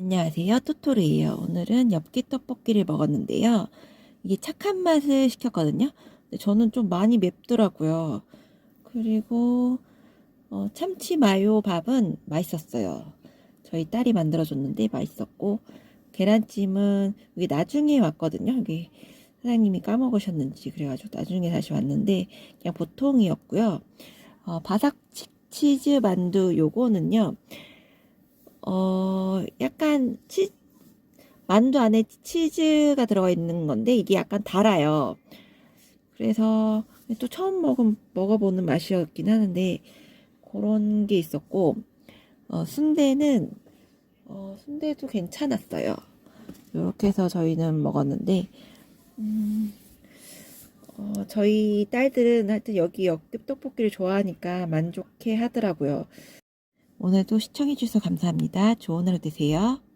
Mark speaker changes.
Speaker 1: 안녕하세요. 토토르예요. 오늘은 엽기 떡볶이를 먹었는데요. 이게 착한 맛을 시켰거든요. 근데 저는 좀 많이 맵더라고요. 그리고 어, 참치 마요 밥은 맛있었어요. 저희 딸이 만들어줬는데 맛있었고 계란찜은 이게 나중에 왔거든요. 여기 사장님이 까먹으셨는지 그래가지고 나중에 다시 왔는데 그냥 보통이었고요. 어, 바삭 치- 치즈 만두 요거는요. 어, 약간 치, 만두 안에 치즈가 들어가 있는 건데 이게 약간 달아요. 그래서 또 처음 먹은, 먹어보는 맛이었긴 하는데 그런 게 있었고 어, 순대는 어, 순대도 괜찮았어요. 이렇게 해서 저희는 먹었는데 음, 어, 저희 딸들은 하여튼 여기 역겹 떡볶이를 좋아하니까 만족해 하더라고요. 오늘도 시청해주셔서 감사합니다. 좋은 하루 되세요.